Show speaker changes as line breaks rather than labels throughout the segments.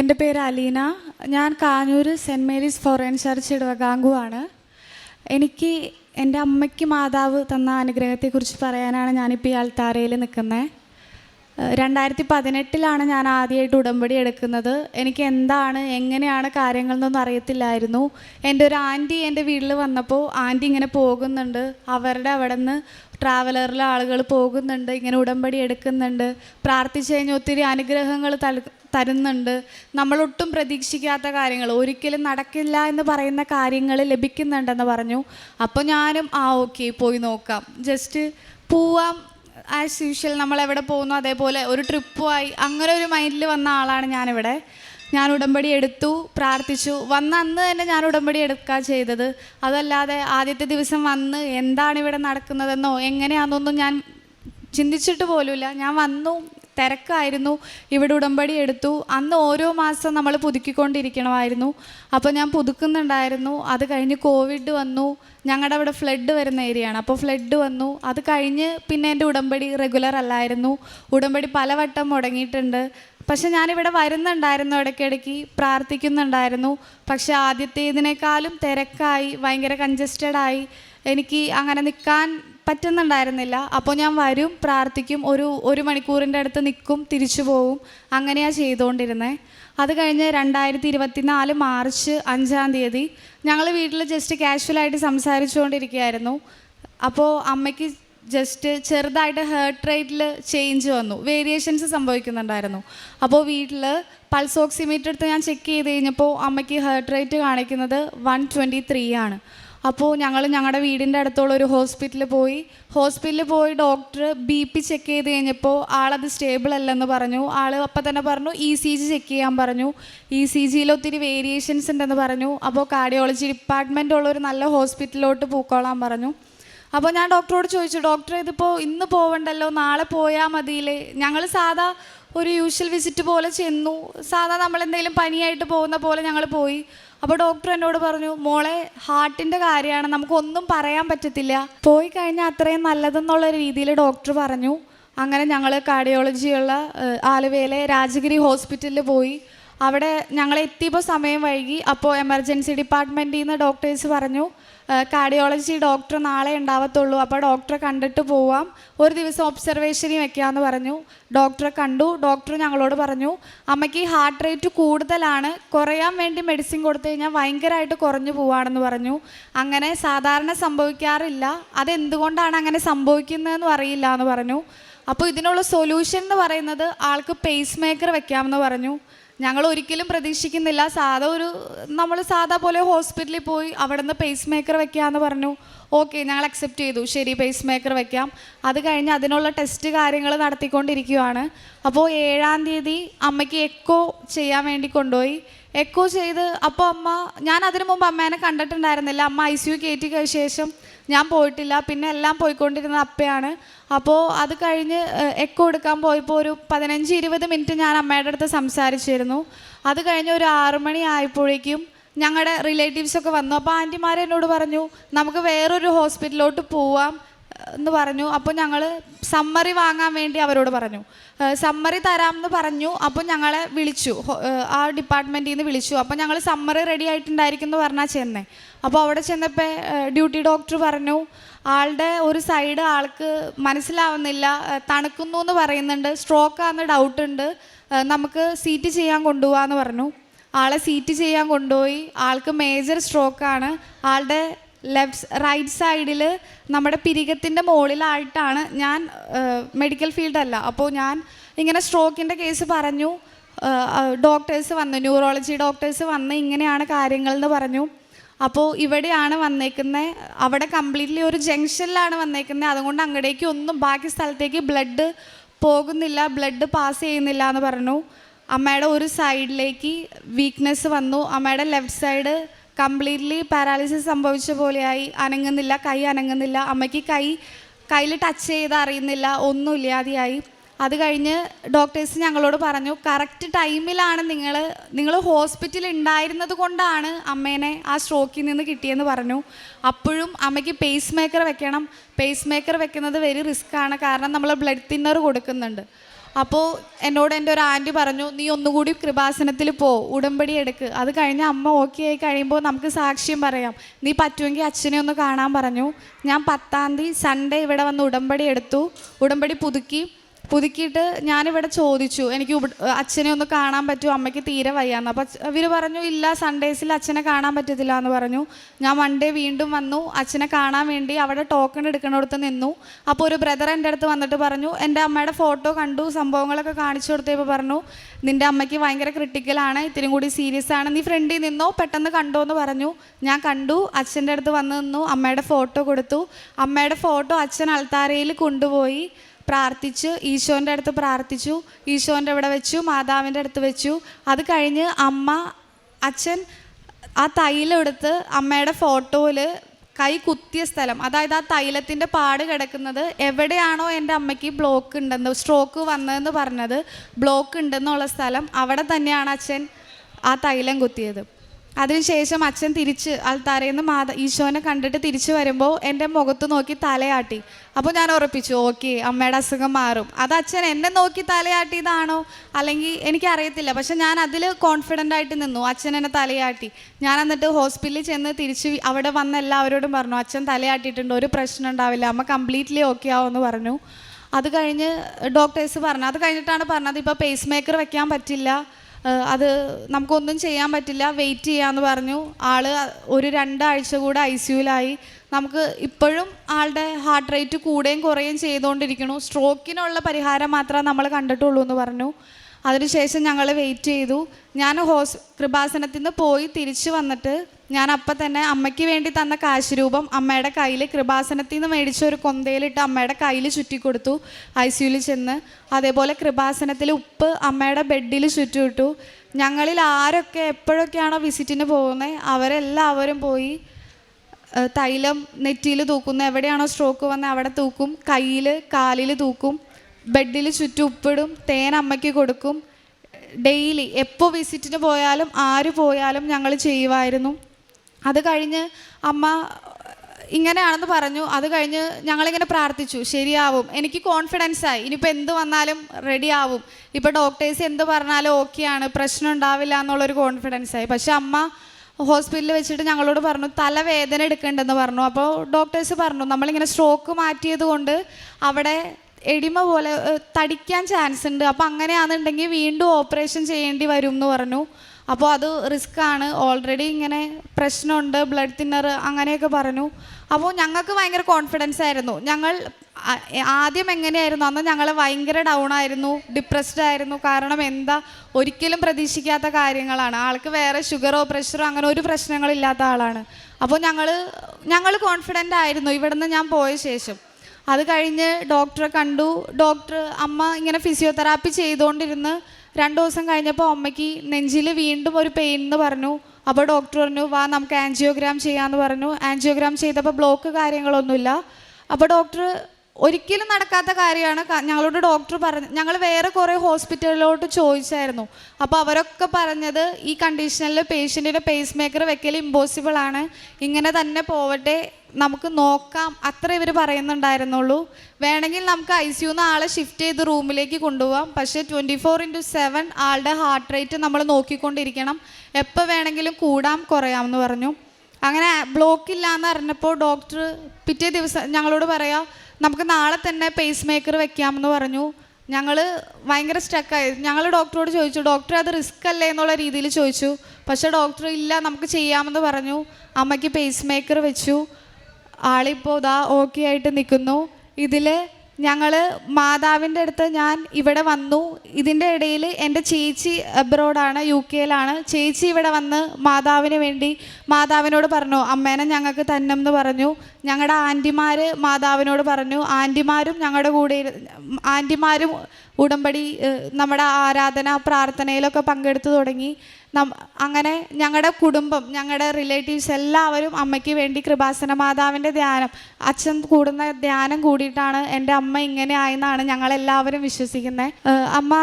എന്റെ പേര് അലീന. ഞാൻ Kanjoor Saint Mary's Forane Church ഇടവകാങ്കു ആണ്. എനിക്ക് എന്റെ അമ്മയ്ക്ക് മാതാവ് തന്ന അനുഗ്രഹത്തെക്കുറിച്ച് പറയാനാണ് ഞാനിപ്പോൾ ഈ അൽത്താരയിൽ നിൽക്കുന്നത്. രണ്ടായിരത്തി പതിനെട്ടിലാണ് ഞാൻ ആദ്യമായിട്ട് ഉടമ്പടി എടുക്കുന്നത്. എനിക്ക് എന്താണ് എങ്ങനെയാണ് കാര്യങ്ങൾ എന്നൊന്നും അറിയത്തില്ലായിരുന്നു. എന്റെ ഒരു ആന്റി എന്റെ വീട്ടിൽ വന്നപ്പോൾ ആന്റി ഇങ്ങനെ പോകുന്നുണ്ട്. അവരുടെ അവിടെ നിന്ന് ട്രാവലറിലെ ആളുകൾ പോകുന്നുണ്ട് ഇങ്ങനെ ഉടമ്പടി എടുക്കുന്നുണ്ട്. പ്രാർത്ഥിച്ചു കഴിഞ്ഞാൽ ഒത്തിരി അനുഗ്രഹങ്ങൾ തൽ തരുന്നുണ്ട്. നമ്മളൊട്ടും പ്രതീക്ഷിക്കാത്ത കാര്യങ്ങൾ. ഒരിക്കലും നടക്കില്ല എന്ന് പറയുന്ന കാര്യങ്ങൾ ലഭിക്കുന്നുണ്ടെന്ന് പറഞ്ഞു. അപ്പോൾ ഞാനും ആ ഓക്കെ പോയി നോക്കാം. ജസ്റ്റ് പോവാം. ആസ് യൂഷ്വൽ നമ്മൾ എവിടെ പോകുന്നു? അതേപോലെ ഒരു ട്രിപ്പുമായി അങ്ങനെ ഒരു മൈൻഡിൽ വന്ന ആളാണ് ഞാനിവിടെ. ഞാൻ ഉടമ്പടി എടുത്തു പ്രാർത്ഥിച്ചു. വന്ന അന്ന് തന്നെ ഞാൻ ഉടമ്പടി എടുക്കുക ചെയ്തത്. അതല്ലാതെ ആദ്യത്തെ ദിവസം വന്ന് എന്താണ് ഇവിടെ നടക്കുന്നതെന്നോ എങ്ങനെയാണെന്നൊന്നും ഞാൻ ചിന്തിച്ചിട്ട് പോലുമില്ല. ഞാൻ വന്നു തിരക്കായിരുന്നു. ഇവിടെ ഉടമ്പടി എടുത്തു. അന്ന് ഓരോ മാസം നമ്മൾ പുതുക്കിക്കൊണ്ടിരിക്കണമായിരുന്നു. അപ്പോൾ ഞാൻ പുതുക്കുന്നുണ്ടായിരുന്നു. അത് കഴിഞ്ഞ് കോവിഡ് വന്നു. ഞങ്ങളുടെ അവിടെ ഫ്ലഡ് വരുന്ന ഏരിയയാണ് അപ്പോൾ ഫ്ലഡ് വന്നു. അത് കഴിഞ്ഞ് പിന്നെ എന്റെ ഉടമ്പടി റെഗുലർ അല്ലായിരുന്നു. ഉടമ്പടി പലവട്ടം മുടങ്ങിയിട്ടുണ്ട്. പക്ഷെ ഞാനിവിടെ വരുന്നുണ്ടായിരുന്നു ഇടയ്ക്കിടയ്ക്ക്. പ്രാർത്ഥിക്കുന്നുണ്ടായിരുന്നു. പക്ഷെ ആദ്യത്തേതിനേക്കാളും തിരക്കായി ഭയങ്കര കൺജസ്റ്റഡായി എനിക്ക് അങ്ങനെ നിൽക്കാൻ പറ്റുന്നുണ്ടായിരുന്നില്ല. അപ്പോൾ ഞാൻ വരും പ്രാർത്ഥിക്കും ഒരു ഒരു മണിക്കൂറിന്റെ അടുത്ത് നിൽക്കും തിരിച്ചു പോവും. അങ്ങനെയാണ് ചെയ്തുകൊണ്ടിരുന്നത് അത് കഴിഞ്ഞ് രണ്ടായിരത്തി ഇരുപത്തിനാല് മാർച്ച് അഞ്ചാം തീയതി ഞങ്ങൾ വീട്ടിൽ ജസ്റ്റ് കാഷ്വലായിട്ട് സംസാരിച്ചുകൊണ്ടിരിക്കുകയായിരുന്നു. അപ്പോൾ അമ്മയ്ക്ക് ജസ്റ്റ് ചെറുതായിട്ട് ഹേർട്ട് റേറ്റിൽ ചേഞ്ച് വന്നു. വേരിയേഷൻസ് സംഭവിക്കുന്നുണ്ടായിരുന്നു. അപ്പോൾ വീട്ടിൽ പൾസ് ഓക്സിമീറ്റർ എടുത്ത് ഞാൻ ചെക്ക് ചെയ്ത് കഴിഞ്ഞപ്പോൾ അമ്മയ്ക്ക് ഹേർട്ട് റേറ്റ് കാണിക്കുന്നത് വൺ ട്വന്റി ത്രീ ആണ്. അപ്പോൾ ഞങ്ങൾ ഞങ്ങളുടെ വീടിന്റെ അടുത്തുള്ള ഒരു ഹോസ്പിറ്റലിൽ പോയി. ഹോസ്പിറ്റലിൽ പോയി ഡോക്ടർ ബി പി ചെക്ക് ചെയ്ത് കഴിഞ്ഞപ്പോൾ ആളത് സ്റ്റേബിൾ അല്ലെന്ന് പറഞ്ഞു. ആൾ അപ്പം തന്നെ പറഞ്ഞു ഇ സി ജി ചെക്ക് ചെയ്യാൻ പറഞ്ഞു. ഇ സി ജിയിൽ ഒത്തിരി വേരിയേഷൻസ് ഉണ്ടെന്ന് പറഞ്ഞു. അപ്പോൾ കാർഡിയോളജി ഡിപ്പാർട്ട്മെന്റ് ഉള്ള ഒരു നല്ല ഹോസ്പിറ്റലിലോട്ട് പൂക്കോളാൻ പറഞ്ഞു. അപ്പോൾ ഞാൻ ഡോക്ടറോട് ചോദിച്ചു ഡോക്ടർ ഇതിപ്പോൾ ഇന്ന് പോവണ്ടല്ലോ? നാളെ പോയാൽ മതിയില്ലേ? ഞങ്ങൾ സാധാ ഒരു യൂഷ്വൽ വിസിറ്റ് പോലെ ചെന്നു. സാധാ നമ്മളെന്തെങ്കിലും പനിയായിട്ട് പോകുന്ന പോലെ ഞങ്ങൾ പോയി. അപ്പോൾ ഡോക്ടർ എന്നോട് പറഞ്ഞു മോളെ ഹാർട്ടിന്റെ കാര്യമാണ്. നമുക്കൊന്നും പറയാൻ പറ്റത്തില്ല. പോയി കഴിഞ്ഞാൽ അത്രയും നല്ലതെന്നുള്ള രീതിയിൽ ഡോക്ടർ പറഞ്ഞു. അങ്ങനെ ഞങ്ങൾ കാർഡിയോളജിയുള്ള ആലുവയിലെ രാജഗിരി ഹോസ്പിറ്റലിൽ പോയി. അവിടെ ഞങ്ങൾ എത്തിയപ്പോൾ സമയം വൈകി. അപ്പോൾ എമർജൻസി ഡിപ്പാർട്ട്മെന്റിൽ നിന്ന് ഡോക്ടേഴ്സ് പറഞ്ഞു കാർഡിയോളജി ഡോക്ടർ നാളെ ഉണ്ടാവത്തുള്ളൂ. അപ്പോൾ ഡോക്ടറെ കണ്ടിട്ട് പോവാം. ഒരു ദിവസം ഒബ്സർവേഷനിൽ വെക്കാമെന്ന് പറഞ്ഞു. ഡോക്ടറെ കണ്ടു. ഡോക്ടർ ഞങ്ങളോട് പറഞ്ഞു അമ്മയ്ക്ക് ഹാർട്ട് റേറ്റ് കൂടുതലാണ്. കുറയാൻ വേണ്ടി മെഡിസിൻ കൊടുത്തു കഴിഞ്ഞാൽ ഭയങ്കരമായിട്ട് കുറഞ്ഞു പോവാണെന്ന് പറഞ്ഞു. അങ്ങനെ സാധാരണ സംഭവിക്കാറില്ല. അതെന്തുകൊണ്ടാണ് അങ്ങനെ സംഭവിക്കുന്നതെന്ന് അറിയില്ല എന്ന് പറഞ്ഞു. അപ്പോൾ ഇതിനുള്ള സൊല്യൂഷൻ എന്ന് പറയുന്നത് ആൾക്ക് പേസ് മേക്കർ വെക്കാമെന്ന് പറഞ്ഞു. ഞങ്ങൾ ഒരിക്കലും പ്രതീക്ഷിക്കുന്നില്ല. സാധാ ഒരു നമ്മൾ സാധാ പോലെ ഹോസ്പിറ്റലിൽ പോയി അവിടെ നിന്ന് പേസ് മേക്കർ വെക്കാമെന്ന് പറഞ്ഞു. ഓക്കെ ഞങ്ങൾ അക്സെപ്റ്റ് ചെയ്തു. ശരി പേസ് മേക്കർ വെക്കാം. അത് കഴിഞ്ഞ് അതിനുള്ള ടെസ്റ്റ് കാര്യങ്ങൾ നടത്തിക്കൊണ്ടിരിക്കുകയാണ് അപ്പോൾ ഏഴാം തീയതി അമ്മയ്ക്ക് എക്കോ ചെയ്യാൻ വേണ്ടി കൊണ്ടുപോയി. എക്കോ ചെയ്ത് അപ്പോൾ അമ്മ ഞാൻ അതിനു മുമ്പ് അമ്മേനെ കണ്ടിട്ടുണ്ടായിരുന്നില്ല. അമ്മ ഐ സി യു കയറ്റി ശേഷം ഞാൻ പോയിട്ടില്ല. പിന്നെ എല്ലാം പോയിക്കൊണ്ടിരുന്ന അപ്പയാണ്. അപ്പോൾ അത് കഴിഞ്ഞ് എക്കോ എടുക്കാൻ പോയപ്പോൾ ഒരു പതിനഞ്ച് ഇരുപത് മിനിറ്റ് ഞാൻ അമ്മയുടെ അടുത്ത് സംസാരിച്ചിരുന്നു. അത് കഴിഞ്ഞ് ഒരു ആറു മണി ആയപ്പോഴേക്കും ഞങ്ങളുടെ റിലേറ്റീവ്സൊക്കെ വന്നു. അപ്പോൾ ആന്റിമാർ എന്നോട് പറഞ്ഞു നമുക്ക് വേറൊരു ഹോസ്പിറ്റലിലോട്ട് പോവാം. എന്ന് പറഞ്ഞു. അപ്പോൾ ഞങ്ങൾ സമ്മറി വാങ്ങാൻ വേണ്ടി അവരോട് പറഞ്ഞു. സമ്മറി തരാമെന്ന് പറഞ്ഞു. അപ്പോൾ ഞങ്ങളെ വിളിച്ചു. ആ ഡിപ്പാർട്ട്മെന്റിൽ നിന്ന് വിളിച്ചു. അപ്പോൾ ഞങ്ങൾ സമ്മറി റെഡി ആയിട്ടുണ്ടായിരിക്കും എന്ന് പറഞ്ഞാൽ ചെന്നേ. അപ്പോൾ അവിടെ ചെന്നപ്പോൾ ഡ്യൂട്ടി ഡോക്ടർ പറഞ്ഞു ആളുടെ ഒരു സൈഡ് ആൾക്ക് മനസ്സിലാവുന്നില്ല. തണുക്കുന്നു എന്ന് പറയുന്നുണ്ട്. സ്ട്രോക്ക് സ്ട്രോക്കാന്ന് ഡൗട്ട് ഉണ്ട്. നമുക്ക് സീറ്റ് ചെയ്യാൻ കൊണ്ടുപോകാമെന്ന് പറഞ്ഞു. ആളെ സീറ്റ് ചെയ്യാൻ കൊണ്ടുപോയി. ആൾക്ക് മേജർ സ്ട്രോക്കാണ് ആളുടെ ലെഫ്റ്റ് റൈറ്റ് സൈഡിൽ നമ്മുടെ പിരികത്തിന്റെ മുകളിലായിട്ടാണ് ഞാൻ മെഡിക്കൽ ഫീൽഡല്ല. അപ്പോൾ ഞാൻ ഇങ്ങനെ സ്ട്രോക്കിന്റെ കേസ് പറഞ്ഞു. ഡോക്ടേഴ്സ് വന്നു ന്യൂറോളജി ഡോക്ടേഴ്സ് വന്ന് ഇങ്ങനെയാണ് കാര്യങ്ങൾ എന്ന് പറഞ്ഞു. അപ്പോൾ ഇവിടെയാണ് വന്നേക്കുന്നത് അവിടെ കംപ്ലീറ്റ്ലി ഒരു ജംഗ്ഷനിലാണ് വന്നേക്കുന്നത് അതുകൊണ്ട് അങ്ങടേക്ക് ഒന്നും ബാക്കി സ്ഥലത്തേക്ക് ബ്ലഡ് പോകുന്നില്ല ബ്ലഡ് പാസ് ചെയ്യുന്നില്ല എന്ന് പറഞ്ഞു. അമ്മയുടെ ഒരു സൈഡിലേക്ക് വീക്ക്നെസ് വന്നു. അമ്മയുടെ ലെഫ്റ്റ് സൈഡ് കംപ്ലീറ്റ്ലി പാരാലിസിസ് സംഭവിച്ച പോലെയായി. അനങ്ങുന്നില്ല കൈ അനങ്ങുന്നില്ല അമ്മയ്ക്ക് കൈ കയ്യിൽ ടച്ച് ചെയ്ത് അറിയുന്നില്ല ഒന്നും ഇല്ലാതെയായി. അത് കഴിഞ്ഞ് ഡോക്ടേഴ്സ് ഞങ്ങളോട് പറഞ്ഞു കറക്റ്റ് ടൈമിലാണ് നിങ്ങൾ നിങ്ങൾ ഹോസ്പിറ്റലിൽ ഉണ്ടായിരുന്നത് കൊണ്ടാണ് അമ്മേനെ ആ സ്ട്രോക്കിൽ നിന്ന് കിട്ടിയെന്ന് പറഞ്ഞു. അപ്പോഴും അമ്മയ്ക്ക് പേസ് മേക്കർ വെക്കണം. പേസ് മേക്കർ വെക്കുന്നത് വെരി റിസ്ക് ആണ്. കാരണം നമ്മൾ ബ്ലഡ് തിന്നർ കൊടുക്കുന്നുണ്ട്. അപ്പോൾ എന്നോട് എന്റെ ഒരു ആന്റി പറഞ്ഞു നീ ഒന്നുകൂടി കൃപാസനത്തിൽ പോ ഉടമ്പടി എടുക്ക്. അത് കഴിഞ്ഞ് അമ്മ ഓക്കെ ആയി കഴിയുമ്പോൾ നമുക്ക് സാക്ഷ്യം പറയാം. നീ പറ്റുമെങ്കിൽ അച്ഛനെ ഒന്ന് കാണാൻ പറഞ്ഞു. ഞാൻ പത്താം തീയതി സൺഡേ ഇവിടെ വന്ന് ഉടമ്പടി എടുത്തു. ഉടമ്പടി പുതുക്കി. പുതുക്കിയിട്ട് ഞാനിവിടെ ചോദിച്ചു എനിക്ക് അച്ഛനെ ഒന്ന് കാണാൻ പറ്റുമോ? അമ്മയ്ക്ക് തീരെ വയ്യാന്ന്. അപ്പം ഇവർ പറഞ്ഞു ഇല്ല സൺഡേസിൽ അച്ഛനെ കാണാൻ പറ്റത്തില്ല എന്ന് പറഞ്ഞു. ഞാൻ മൺഡേ വീണ്ടും വന്നു അച്ഛനെ കാണാൻ വേണ്ടി അവിടെ ടോക്കൺ എടുക്കണടുത്ത് നിന്നു. അപ്പോൾ ഒരു ബ്രദർ എന്റെ അടുത്ത് വന്നിട്ട് പറഞ്ഞു എന്റെ അമ്മയുടെ ഫോട്ടോ കണ്ടു സംഭവങ്ങളൊക്കെ കാണിച്ചു കൊടുത്തപ്പോൾ പറഞ്ഞു. നിന്റെ അമ്മയ്ക്ക് ഭയങ്കര ക്രിട്ടിക്കലാണ് ഇത്തിരി കൂടി സീരിയസ് ആണ്. നീ ഫ്രണ്ടിൽ നിന്നോ? പെട്ടെന്ന് കണ്ടോ? എന്ന് പറഞ്ഞു. ഞാൻ കണ്ടു അച്ഛന്റെ അടുത്ത് വന്ന് നിന്നു അമ്മയുടെ ഫോട്ടോ കൊടുത്തു. അമ്മയുടെ ഫോട്ടോ അച്ഛൻ അൾത്താരയിൽ കൊണ്ടുപോയി. പ്രാർത്ഥിച്ച് ഈശോന്റെ അടുത്ത് പ്രാർത്ഥിച്ചു ഈശോന്റെ അവിടെ വെച്ചു മാതാവിന്റെ അടുത്ത് വെച്ചു. അത് കഴിഞ്ഞ് അമ്മ അച്ഛൻ ആ തൈലെടുത്ത് അമ്മയുടെ ഫോട്ടോയിൽ കൈ കുത്തിയ സ്ഥലം. അതായത് ആ തൈലത്തിന്റെ പാട് കിടക്കുന്നത് എവിടെയാണോ എന്റെ അമ്മയ്ക്ക് ബ്ലോക്ക് ഉണ്ടെന്ന് സ്ട്രോക്ക് വന്നതെന്ന് പറഞ്ഞത്. ബ്ലോക്ക് ഉണ്ടെന്നുള്ള സ്ഥലം അവിടെ തന്നെയാണ് അച്ഛൻ ആ തൈലം കുത്തിയത്. അതിനുശേഷം അച്ഛൻ തിരിച്ച് ആൾത്താരയിൽ നിന്ന് മാത ഈശോനെ കണ്ടിട്ട് തിരിച്ചു വരുമ്പോൾ എന്റെ മുഖത്ത് നോക്കി തലയാട്ടി. അപ്പോൾ ഞാൻ ഉറപ്പിച്ചു ഓക്കെ അമ്മയുടെ അസുഖം മാറും. അത് അച്ഛൻ എന്നെ നോക്കി തലയാട്ടിയതാണോ? അല്ലെങ്കിൽ എനിക്കറിയത്തില്ല. പക്ഷെ ഞാൻ അതിൽ കോൺഫിഡന്റ് ആയിട്ട് നിന്നു. അച്ഛൻ എന്നെ തലയാട്ടി. ഞാൻ എന്നിട്ട് ഹോസ്പിറ്റലിൽ ചെന്ന് തിരിച്ച് അവിടെ വന്ന എല്ലാവരോടും പറഞ്ഞു അച്ഛൻ തലയാട്ടിയിട്ടുണ്ട് ഒരു പ്രശ്നം ഉണ്ടാവില്ല. അമ്മ കംപ്ലീറ്റ്ലി ഓക്കെ ആവുമെന്ന് പറഞ്ഞു. അത് കഴിഞ്ഞ് ഡോക്ടേഴ്സ് പറഞ്ഞു. അത് കഴിഞ്ഞിട്ടാണ് പറഞ്ഞത് ഇപ്പോൾ പേസ് മേക്കർ വെക്കാൻ പറ്റില്ല. അത് നമുക്കൊന്നും ചെയ്യാൻ പറ്റില്ല. വെയിറ്റ് ചെയ്യാമെന്ന് പറഞ്ഞു. ആൾ ഒരു രണ്ടാഴ്ച കൂടെ ഐ സിയുലായി നമുക്ക് ഇപ്പോഴും ആളുടെ ഹാർട്ട് റേറ്റ് കൂടുകയും കുറയുകയും ചെയ്തുകൊണ്ടിരിക്കുന്നു. സ്ട്രോക്കിനുള്ള പരിഹാരം മാത്രമേ നമ്മൾ കണ്ടിട്ടുള്ളൂ എന്ന് പറഞ്ഞു. അതിനുശേഷം ഞങ്ങൾ വെയിറ്റ് ചെയ്തു. ഞാൻ ഹോസ് കൃപാസനത്തിൽ നിന്ന് പോയി തിരിച്ചു വന്നിട്ട് ഞാൻ അപ്പം തന്നെ അമ്മയ്ക്ക് വേണ്ടി തന്ന കാശ് രൂപം അമ്മയുടെ കയ്യിൽ കൃപാസനത്തിൽ നിന്ന് മേടിച്ച ഒരു കൊന്തയിലിട്ട് അമ്മയുടെ കയ്യിൽ ചുറ്റിക്കൊടുത്തു. ഐ സിയുയിൽ ചെന്ന് അതേപോലെ കൃപാസനത്തിൽ ഉപ്പ് അമ്മയുടെ ബെഡിൽ ചുറ്റുവിട്ടു ഞങ്ങളിൽ ആരൊക്കെ എപ്പോഴൊക്കെയാണോ വിസിറ്റിന് പോകുന്നത് അവരെല്ലാവരും പോയി തൈലം നെറ്റിയിൽ തൂക്കുന്നു. എവിടെയാണോ സ്ട്രോക്ക് വന്നത് അവിടെ തൂക്കും. കയ്യിൽ കാലിൽ തൂക്കും. ബെഡിൽ ചുറ്റും ഉപ്പിടും തേൻ അമ്മയ്ക്ക് കൊടുക്കും. ഡെയിലി എപ്പോൾ വിസിറ്റിന് പോയാലും ആര് പോയാലും ഞങ്ങൾ ചെയ്യുമായിരുന്നു അത് കഴിഞ്ഞ് അമ്മ ഇങ്ങനെയാണെന്ന് പറഞ്ഞു. അത് കഴിഞ്ഞ് ഞങ്ങളിങ്ങനെ പ്രാർത്ഥിച്ചു. ശരിയാവും. എനിക്ക് കോൺഫിഡൻസ് ആയി. ഇനിയിപ്പോൾ എന്ത് വന്നാലും റെഡി ആവും. ഇപ്പോൾ ഡോക്ടേഴ്സ് എന്ത് പറഞ്ഞാലും ഓക്കെയാണ് പ്രശ്നം ഉണ്ടാവില്ല എന്നുള്ളൊരു കോൺഫിഡൻസ് ആയി. പക്ഷേ അമ്മ ഹോസ്പിറ്റലിൽ വെച്ചിട്ട് ഞങ്ങളോട് പറഞ്ഞു തലവേദന എടുക്കേണ്ടെന്ന് പറഞ്ഞു. അപ്പോൾ ഡോക്ടേഴ്സ് പറഞ്ഞു നമ്മളിങ്ങനെ സ്ട്രോക്ക് മാറ്റിയത് കൊണ്ട് അവിടെ എടിമ പോലെ തടിക്കാൻ ചാൻസ് ഉണ്ട്. അപ്പോൾ അങ്ങനെയാണെന്നുണ്ടെങ്കിൽ വീണ്ടും ഓപ്പറേഷൻ ചെയ്യേണ്ടി വരും എന്ന് പറഞ്ഞു. അപ്പോൾ അത് റിസ്ക് ആണ്. ഓൾറെഡി ഇങ്ങനെ പ്രശ്നമുണ്ട് ബ്ലഡ് തിന്നർ അങ്ങനെയൊക്കെ പറഞ്ഞു. അപ്പോൾ ഞങ്ങൾക്ക് ഭയങ്കര കോൺഫിഡൻസ് ആയിരുന്നു. ഞങ്ങൾ ആദ്യം എങ്ങനെയായിരുന്നു? അന്ന് ഞങ്ങൾ ഭയങ്കര ഡൗൺ ആയിരുന്നു ഡിപ്രസ്ഡ് ആയിരുന്നു. കാരണം എന്താ? ഒരിക്കലും പ്രതീക്ഷിക്കാത്ത കാര്യങ്ങളാണ്. ആൾക്ക് വേറെ ഷുഗറോ പ്രഷറോ അങ്ങനെ ഒരു പ്രശ്നങ്ങളില്ലാത്ത ആളാണ്. അപ്പോൾ ഞങ്ങൾ ഞങ്ങൾ കോൺഫിഡന്റ് ആയിരുന്നു. ഇവിടുന്ന് ഞാൻ പോയ ശേഷം. അത് കഴിഞ്ഞ് ഡോക്ടറെ കണ്ടു. ഡോക്ടർ അമ്മ ഇങ്ങനെ ഫിസിയോതെറാപ്പി ചെയ്തുകൊണ്ടിരുന്ന് രണ്ട് ദിവസം കഴിഞ്ഞപ്പോൾ അമ്മയ്ക്ക് നെഞ്ചിൽ വീണ്ടും ഒരു പെയിൻ എന്ന് പറഞ്ഞു. അപ്പോൾ ഡോക്ടർ പറഞ്ഞു വാ നമുക്ക് ആൻജിയോഗ്രാം ചെയ്യാമെന്ന് പറഞ്ഞു. ആൻജിയോഗ്രാം ചെയ്തപ്പോൾ ബ്ലോക്ക് കാര്യങ്ങളൊന്നുമില്ല. അപ്പോൾ ഡോക്ടർ ഒരിക്കലും നടക്കാത്ത കാര്യമാണ്. ഞങ്ങളോട് ഡോക്ടർ പറഞ്ഞു ഞങ്ങൾ വേറെ കുറേ ഹോസ്പിറ്റലിലോട്ട് ചോദിച്ചായിരുന്നു. അപ്പോൾ അവരൊക്കെ പറഞ്ഞത് ഈ കണ്ടീഷനിൽ പേഷ്യന്റിന്റെ പേസ് മേക്കർ വെക്കൽ ഇമ്പോസിബിൾ ആണ്. ഇങ്ങനെ തന്നെ പോവട്ടെ നമുക്ക് നോക്കാം. അത്ര ഇവർ പറയുന്നുണ്ടായിരുന്നുള്ളൂ. വേണമെങ്കിൽ നമുക്ക് ഐ സിയുന്ന് ആളെ ഷിഫ്റ്റ് ചെയ്ത് റൂമിലേക്ക് കൊണ്ടുപോകാം പക്ഷേ ട്വന്റി ഫോർ ഇന്റു സെവൻ ആളുടെ ഹാർട്ട് റേറ്റ് നമ്മൾ നോക്കിക്കൊണ്ടിരിക്കണം. എപ്പോൾ വേണമെങ്കിലും കൂടാം കുറയാം എന്ന് പറഞ്ഞു. അങ്ങനെ ബ്ലോക്ക് അറിഞ്ഞപ്പോൾ ഡോക്ടർ പിറ്റേ ദിവസം ഞങ്ങളോട് പറയാം നമുക്ക് നാളെ തന്നെ പേസ് മേക്കർ വെക്കാമെന്ന് പറഞ്ഞു. ഞങ്ങൾ ഭയങ്കര സ്റ്റക്കായി ഞങ്ങൾ ഡോക്ടറോട് ചോദിച്ചു ഡോക്ടർ അത് റിസ്ക് അല്ലേ? എന്നുള്ള രീതിയിൽ ചോദിച്ചു. പക്ഷേ ഡോക്ടർ ഇല്ല നമുക്ക് ചെയ്യാമെന്ന് പറഞ്ഞു. അമ്മയ്ക്ക് പേസ് മേക്കർ വെച്ചു. ആളിപ്പോൾ ഇതാ ഓക്കെ ആയിട്ട് നിൽക്കുന്നു. ഇതിൽ ഞങ്ങൾ മാതാവിന്റെ അടുത്ത് ഞാൻ ഇവിടെ വന്നു. ഇതിന്റെ ഇടയിൽ എന്റെ ചേച്ചി അബ്രോഡാണ് യു കെയിലാണ്. ചേച്ചി ഇവിടെ വന്ന് മാതാവിന് വേണ്ടി മാതാവിനോട് പറഞ്ഞു അമ്മേനെ ഞങ്ങൾക്ക് തന്നെന്ന് പറഞ്ഞു. ഞങ്ങളുടെ ആന്റിമാർ മാതാവിനോട് പറഞ്ഞു. ആന്റിമാരും ഞങ്ങളുടെ കൂടെ ആന്റിമാരും ഉടമ്പടി നമ്മുടെ ആരാധന പ്രാർത്ഥനയിലൊക്കെ പങ്കെടുത്തു തുടങ്ങി. അങ്ങനെ ഞങ്ങളുടെ കുടുംബം ഞങ്ങളുടെ റിലേറ്റീവ്സ് എല്ലാവരും അമ്മയ്ക്ക് വേണ്ടി കൃപാസന മാതാവിന്റെ ധ്യാനം അച്ഛൻ കൂടുന്ന ധ്യാനം കൂടിയിട്ടാണ് എന്റെ അമ്മ ഇങ്ങനെ ആയെന്നാണ് ഞങ്ങളെല്ലാവരും വിശ്വസിക്കുന്നത് അമ്മ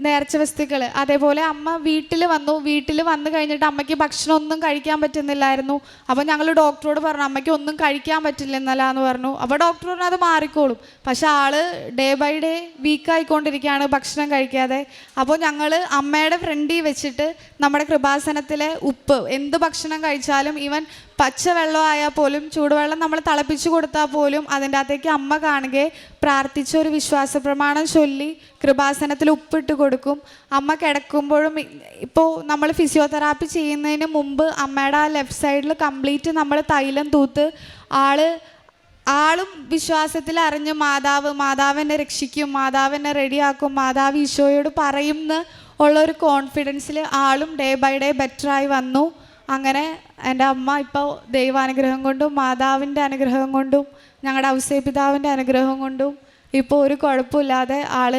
നേർച്ച വസ്തുക്കൾ അതേപോലെ അമ്മ വീട്ടിൽ വന്നു. വീട്ടിൽ വന്നു കഴിഞ്ഞിട്ട് അമ്മയ്ക്ക് ഭക്ഷണം ഒന്നും കഴിക്കാൻ പറ്റുന്നില്ലായിരുന്നു. അപ്പോൾ ഞങ്ങൾ ഡോക്ടറോട് പറഞ്ഞു അമ്മയ്ക്ക് ഒന്നും കഴിക്കാൻ പറ്റില്ലെന്നല്ല എന്ന് പറഞ്ഞു. അപ്പോൾ ഡോക്ടർ പറഞ്ഞു അത് മാറിക്കോളും. പക്ഷെ ആൾ ഡേ ബൈ ഡേ വീക്കായിക്കൊണ്ടിരിക്കുകയാണ് ഭക്ഷണം കഴിക്കാതെ. അപ്പോൾ ഞങ്ങൾ അമ്മയുടെ ഫ്രണ്ടിൽ വെച്ചിട്ട് നമ്മുടെ കൃപാസനത്തിലെ ഉപ്പ് എന്ത് ഭക്ഷണം കഴിച്ചാലും ഈവൻ പച്ചവെള്ളം ആയാൽ പോലും ചൂടുവെള്ളം നമ്മൾ തിളപ്പിച്ചു കൊടുത്താൽ പോലും അതിന്റെ അകത്തേക്ക് അമ്മ കാണുകയെ പ്രാർത്ഥിച്ച ഒരു വിശ്വാസ പ്രമാണം ചൊല്ലി കൃപാസനത്തിൽ ഉപ്പിട്ട് കൊടുക്കും. അമ്മ കിടക്കുമ്പോഴും ഇപ്പോൾ നമ്മൾ ഫിസിയോതെറാപ്പി ചെയ്യുന്നതിന് മുമ്പ് അമ്മയുടെ ആ ലെഫ്റ്റ് സൈഡിൽ കംപ്ലീറ്റ് നമ്മൾ തൈലം തൂത്ത് ആൾ ആളും വിശ്വാസത്തിൽ അറിഞ്ഞ് മാതാവ് മാതാവിനെ രക്ഷിക്കും മാതാവിനെ റെഡിയാക്കും മാതാവ് ഈശോയോട് പറയും എന്ന് ഉള്ള ഒരു കോൺഫിഡൻസിൽ ആളും ഡേ ബൈ ഡേ ബെറ്ററായി വന്നു. അങ്ങനെ എന്റെ അമ്മ ഇപ്പോൾ ദൈവാനുഗ്രഹം കൊണ്ടും മാതാവിന്റെ അനുഗ്രഹം കൊണ്ടും ഞങ്ങളുടെ ഔസേ പിതാവിന്റെ അനുഗ്രഹം കൊണ്ടും ഇപ്പോൾ ഒരു കുഴപ്പമില്ലാതെ ആൾ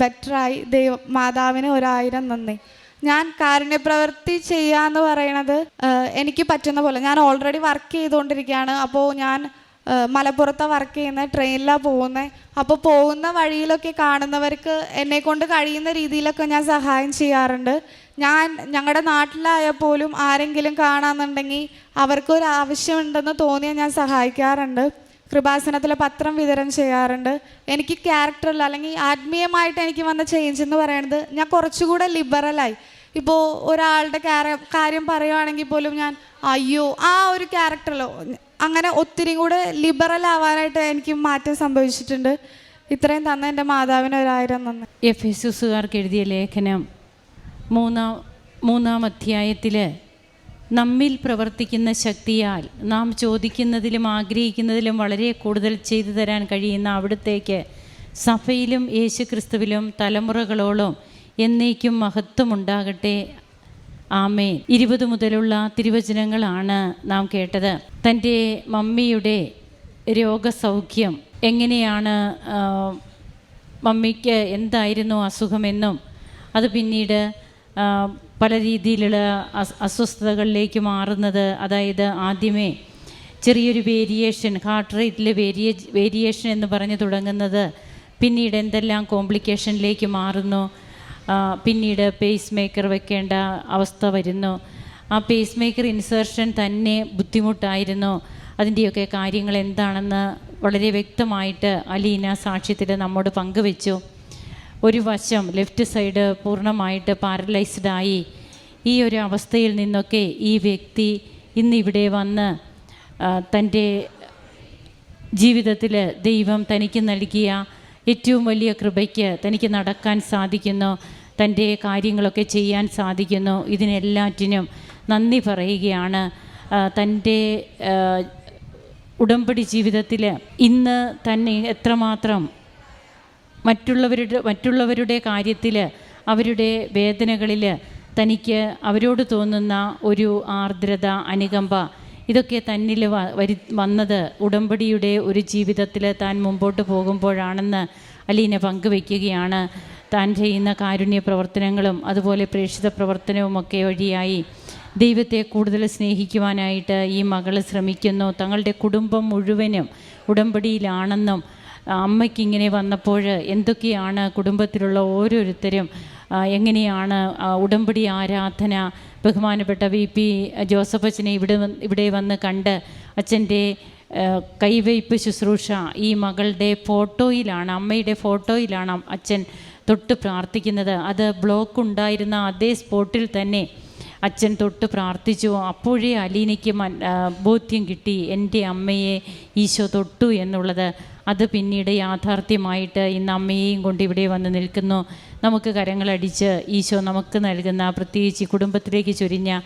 ബെറ്ററായി ദൈവ മാതാവിന് ഒരായിരം നന്ദി. ഞാൻ കാരുണ്യപ്രവൃത്തി ചെയ്യാന്ന് പറയണത് എനിക്ക് പറ്റുന്ന പോലെ. ഞാൻ ഓൾറെഡി വർക്ക് ചെയ്തുകൊണ്ടിരിക്കുകയാണ്. അപ്പോൾ ഞാൻ മലപ്പുറത്ത് വർക്ക് ചെയ്യുന്ന ട്രെയിനിലാണ് പോകുന്നത് അപ്പോൾ പോകുന്ന വഴിയിലൊക്കെ കാണുന്നവർക്ക് എന്നെ കൊണ്ട് കഴിയുന്ന രീതിയിലൊക്കെ ഞാൻ സഹായം ചെയ്യാറുണ്ട്. ഞാൻ ഞങ്ങളുടെ നാട്ടിലായാൽ പോലും ആരെങ്കിലും കാണാമെന്നുണ്ടെങ്കിൽ അവർക്കൊരു ആവശ്യമുണ്ടെന്ന് തോന്നിയാൽ ഞാൻ സഹായിക്കാറുണ്ട്. കൃപാസനത്തിൽ പത്രം വിതരണം ചെയ്യാറുണ്ട്. എനിക്ക് ക്യാരക്ടറിൽ അല്ലെങ്കിൽ ആത്മീയമായിട്ട് എനിക്ക് വന്ന ചേഞ്ച് എന്ന് പറയുന്നത് ഞാൻ കുറച്ചുകൂടെ ലിബറലായി. ഇപ്പോൾ ഒരാളുടെ കാര്യം പറയുവാണെങ്കിൽ പോലും ഞാൻ അയ്യോ ആ ഒരു ക്യാരക്ടറിലോ അങ്ങനെ ഒത്തിരി കൂടെ ലിബറൽ ആവാനായിട്ട് എനിക്ക് മാറ്റം സംഭവിച്ചിട്ടുണ്ട്. ഇത്രയും തന്ന എന്റെ മാതാവിന് ഒരായിരം നന്ദി.
എഫ് എസുസുകാർക്ക് എഴുതിയ ലേഖനം മൂന്നാം മൂന്നാം അധ്യായത്തിൽ നമ്മിൽ പ്രവർത്തിക്കുന്ന ശക്തിയാൽ നാം ചോദിക്കുന്നതിലും ആഗ്രഹിക്കുന്നതിലും വളരെ കൂടുതൽ ചെയ്തു തരാൻ കഴിയുന്ന അവിടത്തേക്ക് സഭയിലും യേശുക്രിസ്തുവിലും തലമുറകളോളം എന്നേക്കും മഹത്വമുണ്ടാകട്ടെ. ആമേ ഇരുപത് മുതലുള്ള തിരുവചനങ്ങളാണ് നാം കേട്ടത്. തന്റെ മമ്മിയുടെ രോഗസൗഖ്യം എങ്ങനെയാണ് മമ്മിക്ക് എന്തായിരുന്നു അസുഖമെന്നും അത് പിന്നീട് പല രീതിയിലുള്ള അസ് അസ്വസ്ഥതകളിലേക്ക് മാറുന്നത്. അതായത് ആദ്യമേ ചെറിയൊരു വേരിയേഷൻ ഹാർട്ട് റേറ്റിലെ വേരിയ വേരിയേഷൻ എന്ന് പറഞ്ഞു തുടങ്ങുന്നത് പിന്നീട് എന്തെല്ലാം കോംപ്ലിക്കേഷനിലേക്ക് മാറുന്നു. പിന്നീട് പേസ് മേക്കർ വെക്കേണ്ട അവസ്ഥ വരുന്നു. ആ പേസ് മേക്കർ ഇൻസേർഷൻ തന്നെ ബുദ്ധിമുട്ടായിരുന്നു. അതിന്റെയൊക്കെ കാര്യങ്ങൾ എന്താണെന്ന് വളരെ വ്യക്തമായിട്ട് അലീന സാക്ഷ്യത്തിൽ നമ്മോട് പങ്കുവെച്ചു. ഒരു വശം ലെഫ്റ്റ് സൈഡ് പൂർണമായിട്ട് പാരലൈസ്ഡ് ആയി. ഈ ഒരു അവസ്ഥയിൽ നിന്നൊക്കെ ഈ വ്യക്തി ഇന്നിവിടെ വന്ന് തന്റെ ജീവിതത്തിൽ ദൈവം തനിക്ക് നൽകിയ ഏറ്റവും വലിയ കൃപയ്ക്ക് തനിക്ക് നടക്കാൻ സാധിക്കുന്നു തന്റെ കാര്യങ്ങളൊക്കെ ചെയ്യാൻ സാധിക്കുന്നു. ഇതിനെല്ലാറ്റിനും നന്ദി പറയുകയാണ്. തന്റെ ഉടമ്പടി ജീവിതത്തിൽ ഇന്ന് തന്നെ എത്രമാത്രം മറ്റുള്ളവരുടെ മറ്റുള്ളവരുടെ കാര്യത്തിൽ അവരുടെ വേദനകളിൽ തനിക്ക് അവരോട് തോന്നുന്ന ഒരു ആർദ്രത അനുകമ്പ ഇതൊക്കെ തന്നിൽ വരി വന്നത് ഉടമ്പടിയുടെ ഒരു ജീവിതത്തിൽ താൻ മുമ്പോട്ട് പോകുമ്പോഴാണെന്ന് അലീന പങ്കുവയ്ക്കുകയാണ് താൻ ചെയ്യുന്ന കാരുണ്യ പ്രവർത്തനങ്ങളും അതുപോലെ പ്രേക്ഷിത പ്രവർത്തനവുമൊക്കെ വഴിയായി ദൈവത്തെ കൂടുതൽ സ്നേഹിക്കുവാനായിട്ട് ഈ മകൾ ശ്രമിക്കുന്നു. തങ്ങളുടെ കുടുംബം മുഴുവനും ഉടമ്പടിയിലാണെന്നും അമ്മയ്ക്ക് ഇങ്ങനെ വന്നപ്പോൾ എന്തൊക്കെയാണ് കുടുംബത്തിലുള്ള ഓരോരുത്തരും എങ്ങനെയാണ് ഉടമ്പടി ആരാധന ബഹുമാനപ്പെട്ട വി. പി. ജോസഫ് അച്ഛനെ ഇവിടെ ഇവിടെ വന്ന് കണ്ട് അച്ഛന്റെ കൈവയ്പ്പ് കൈവയ്പ് ശുശ്രൂഷ ഈ മകളുടെ ഫോട്ടോയിലാണ് അമ്മയുടെ ഫോട്ടോയിലാണ് അച്ഛൻ തൊട്ട് പ്രാർത്ഥിക്കുന്നത്. അത് ബ്ലോക്ക് ഉണ്ടായിരുന്ന അതേ സ്പോട്ടിൽ തന്നെ അച്ഛൻ തൊട്ട് പ്രാർത്ഥിച്ചു. അപ്പോഴേ അലീനയ്ക്ക് ബോധ്യം കിട്ടി. എന്റെ അമ്മയെ ഈശോ തൊട്ടു എന്നുള്ളത് അത് പിന്നീട് യാഥാർത്ഥ്യമായിട്ട് ഇന്ന് അമ്മയെയും കൊണ്ട് ഇവിടെ വന്ന് നിൽക്കുന്നു. നമുക്ക് കരങ്ങളടിച്ച് ഈശോ നമുക്ക് നൽകുന്ന പ്രത്യേകിച്ച് കുടുംബത്തിലേക്ക് ചൊരിഞ്ഞ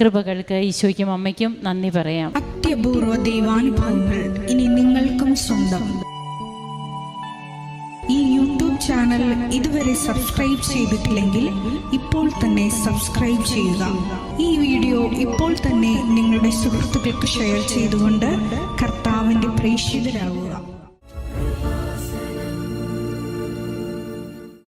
കൃപകൾക്ക് ഈശോയ്ക്കും അമ്മയ്ക്കും നന്ദി പറയാം.
അത്യപൂർവ ദൈവാനുഭവങ്ങൾ ഇനി നിങ്ങൾക്കും സ്വന്തം. ഈ യൂട്യൂബ് ചാനൽ ഇതുവരെ സബ്സ്ക്രൈബ് ചെയ്തിട്ടില്ലെങ്കിൽ ഇപ്പോൾ തന്നെ സബ്സ്ക്രൈബ് ചെയ്യുക. ഈ വീഡിയോ ഇപ്പോൾ തന്നെ നിങ്ങളുടെ സുഹൃത്തുക്കൾക്ക് ഷെയർ ചെയ്തുകൊണ്ട് കർത്താവിന്റെ പ്രേക്ഷിതരാകുക